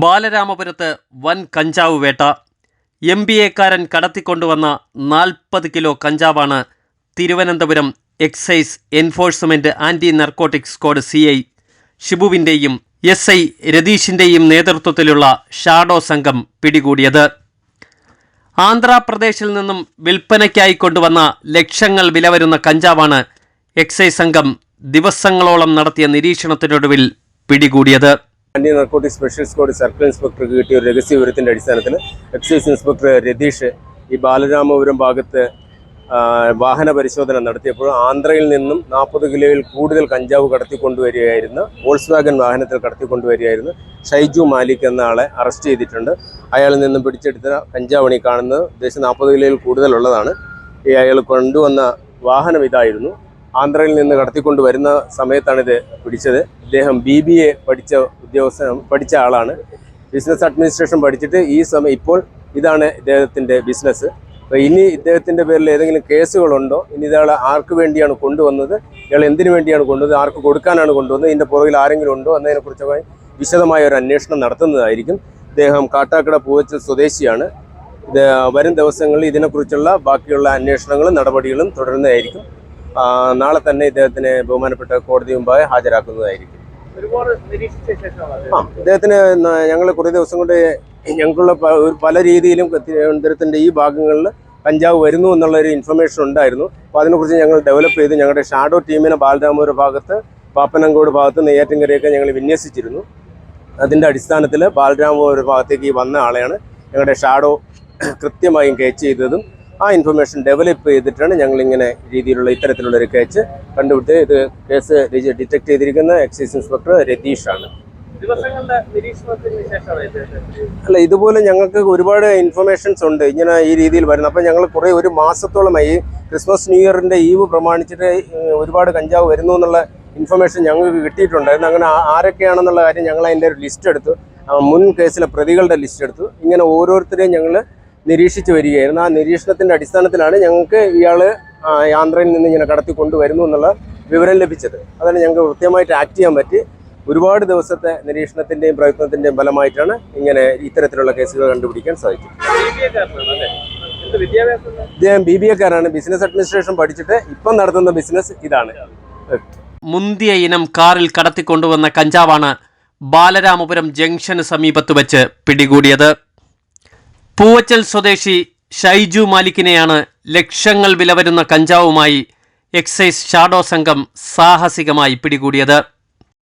ബാലരാമപുരത്ത് വൻ കഞ്ചാവ് വേട്ട. എം ബി എക്കാരൻ കടത്തിക്കൊണ്ടുവന്ന നാൽപ്പത് kilo കഞ്ചാവാണ് Thiruvananthapuram excise enforcement anti narcotic squad C I ഷിബുവിന്റെയും S I രതീഷിന്റെയും നേതൃത്വത്തിലുള്ള ഷാഡോ സംഘം പിടികൂടിയത്. ആന്ധ്രാപ്രദേശിൽ നിന്നും വിൽപ്പനയ്ക്കായി കൊണ്ടുവന്ന ലക്ഷങ്ങൾ വില വരുന്ന കഞ്ചാവാണ് എക്സൈസ് സംഘം ദിവസങ്ങളോളം നടത്തിയ നിരീക്ഷണത്തിനൊടുവിൽ പിടികൂടിയത്. Anti narcotic special squad circle ഇൻസ്പെക്ടർക്ക് കിട്ടിയ ഒരു രഹസ്യ വിവരത്തിന്റെ അടിസ്ഥാനത്തിൽ എക്സൈസ് ഇൻസ്പെക്ടർ രതീഷ് ഈ ബാലരാമപുരം ഭാഗത്ത് വാഹന പരിശോധന നടത്തിയപ്പോൾ ആന്ധ്രയിൽ നിന്നും നാൽപ്പത് കിലോയിൽ കൂടുതൽ കഞ്ചാവ് കടത്തിക്കൊണ്ടുവരികയായിരുന്ന. വോൾസ് വാഗൻ വാഹനത്തിൽ കടത്തിക്കൊണ്ടുവരികയായിരുന്നു. ഷൈജു മാലിക് എന്ന ആളെ അറസ്റ്റ് ചെയ്തിട്ടുണ്ട്. അയാളിൽ നിന്നും പിടിച്ചെടുത്ത കഞ്ചാവണി കാണുന്നത്. ഉദ്ദേശം നാൽപ്പത് കിലോയിൽ കൂടുതലുള്ളതാണ്. ഈ അയാൾ കൊണ്ടുവന്ന വാഹനം ഇതായിരുന്നു. ആന്ധ്രയിൽ നിന്ന് കടത്തിക്കൊണ്ട് വരുന്ന സമയത്താണ് ഇത് പിടിച്ചത്. ഇദ്ദേഹം ബി ബി എ പഠിച്ച ഉദ്യോഗസ്ഥ പഠിച്ച ആളാണ്. ബിസിനസ് അഡ്മിനിസ്ട്രേഷൻ പഠിച്ചിട്ട് ഈ സമയം ഇപ്പോൾ ഇതാണ് ഇദ്ദേഹത്തിന്റെ ബിസിനസ് അപ്പോൾ ഇനി ഇദ്ദേഹത്തിന്റെ പേരിൽ ഏതെങ്കിലും കേസുകളുണ്ടോ? ഇനി ഇയാൾ ആർക്ക് വേണ്ടിയാണ് കൊണ്ടുവന്നത്? ഇയാൾ എന്തിനു വേണ്ടിയാണ് കൊണ്ടുവന്നത്? ആർക്ക് കൊടുക്കാനാണ് കൊണ്ടുവന്നത്? ഇതിന്റെ പുറകിൽ ആരെങ്കിലും ഉണ്ടോ? എന്നതിനെക്കുറിച്ചൊക്കെ വിശദമായ ഒരു അന്വേഷണം നടത്തുന്നതായിരിക്കും. ഇദ്ദേഹം കാട്ടാക്കട പൂവച്ചൽ സ്വദേശിയാണ്. ഇത് വരും ദിവസങ്ങളിൽ ഇതിനെക്കുറിച്ചുള്ള ബാക്കിയുള്ള അന്വേഷണങ്ങളും നടപടികളും തുടരുന്നതായിരിക്കും. നാളെ തന്നെ ഇദ്ദേഹത്തിനെ ബഹുമാനപ്പെട്ട കോടതി മുമ്പായി ഹാജരാക്കുന്നതായിരിക്കും. ആ ഇദ്ദേഹത്തിന് ഞങ്ങൾ കുറേ ദിവസം കൊണ്ട് ഞങ്ങൾക്കുള്ള ഒരു പല രീതിയിലും തിരുവനന്തപുരത്തിന്റെ ഈ ഭാഗങ്ങളിൽ കഞ്ചാവ് വരുന്നു എന്നുള്ളൊരു ഇൻഫർമേഷൻ ഉണ്ടായിരുന്നു. അപ്പോൾ അതിനെക്കുറിച്ച് ഞങ്ങൾ ഡെവലപ്പ് ചെയ്ത് ഞങ്ങളുടെ ഷാഡോ ടീമിനെ ബാലരാമപുരം ഭാഗത്ത് പാപ്പനങ്കോട് ഭാഗത്ത് നെയ്യാറ്റിൻകരയൊക്കെ ഞങ്ങൾ വിന്യസിച്ചിരുന്നു. അതിന്റെ അടിസ്ഥാനത്തിൽ ബാലരാമപുരം ഭാഗത്തേക്ക് വന്ന ആളെയാണ് ഞങ്ങളുടെ ഷാഡോ കൃത്യമായും കേച്ച് ചെയ്തതും ആ ഇൻഫർമേഷൻ ഡെവലപ്പ് ചെയ്തിട്ടാണ് ഞങ്ങൾ ഇങ്ങനെ രീതിയിലുള്ള ഇത്തരത്തിലുള്ള ഒരു കേസ് കണ്ടുപിടിച്ച് ഇത് കേസ് ഡിറ്റക്ട് ചെയ്തിരിക്കുന്ന എക്സൈസ് ഇൻസ്പെക്ടർ രതീഷാണ്. അല്ല ഇതുപോലെ ഞങ്ങൾക്ക് ഒരുപാട് ഇൻഫർമേഷൻസ് ഉണ്ട്. ഇങ്ങനെ ഈ രീതിയിൽ വരുന്നത് അപ്പം ഞങ്ങൾ കുറേ ഒരു മാസത്തോളമായി ക്രിസ്മസ് ന്യൂ ഇയറിന്റെ ഈവ് പ്രമാണിച്ചിട്ട് ഒരുപാട് കഞ്ചാവ് വരുന്നു എന്നുള്ള ഇൻഫർമേഷൻ ഞങ്ങൾക്ക് കിട്ടിയിട്ടുണ്ടായിരുന്നു അങ്ങനെ ആരൊക്കെയാണെന്നുള്ള കാര്യം ഞങ്ങൾ അതിന്റെ ഒരു ലിസ്റ്റ് എടുത്തു. മുൻ കേസിലെ പ്രതികളുടെ ലിസ്റ്റ് എടുത്തു. ഇങ്ങനെ ഓരോരുത്തരെയും ഞങ്ങൾ നിരീക്ഷിച്ച് വരികയായിരുന്നു. ആ നിരീക്ഷണത്തിന്റെ അടിസ്ഥാനത്തിലാണ് ഞങ്ങൾക്ക് ഇയാൾ യാന്ത്രയിൽ നിന്ന് ഇങ്ങനെ കടത്തി കൊണ്ടുവരുന്നു എന്നുള്ള വിവരം ലഭിച്ചത്. അതാണ് ഞങ്ങൾക്ക് കൃത്യമായിട്ട് ആക്ട് ചെയ്യാൻ പറ്റി. ഒരുപാട് ദിവസത്തെ നിരീക്ഷണത്തിന്റെയും പ്രയത്നത്തിന്റെയും ഫലമായിട്ടാണ് ഇങ്ങനെ ഇത്തരത്തിലുള്ള കേസുകൾ കണ്ടുപിടിക്കാൻ സാധിച്ചത്. അദ്ദേഹം ബി ബി എക്കാരാണ് ബിസിനസ് അഡ്മിനിസ്ട്രേഷൻ പഠിച്ചിട്ട് ഇപ്പം നടത്തുന്ന ബിസിനസ് ഇതാണ്. മുന്തിയ ഇനം കാറിൽ കടത്തിക്കൊണ്ടുവന്ന കഞ്ചാവാണ് ബാലരാമപുരം ജംഗ്ഷന് സമീപത്ത് വെച്ച് പിടികൂടിയത്. പൂവച്ചൽ സ്വദേശി ഷൈജു മാലിക്കിനെയാണ് ലക്ഷങ്ങൾ വിലവരുന്ന കഞ്ചാവുമായി എക്സൈസ് ഷാഡോ സംഘം സാഹസികമായി പിടികൂടിയത്.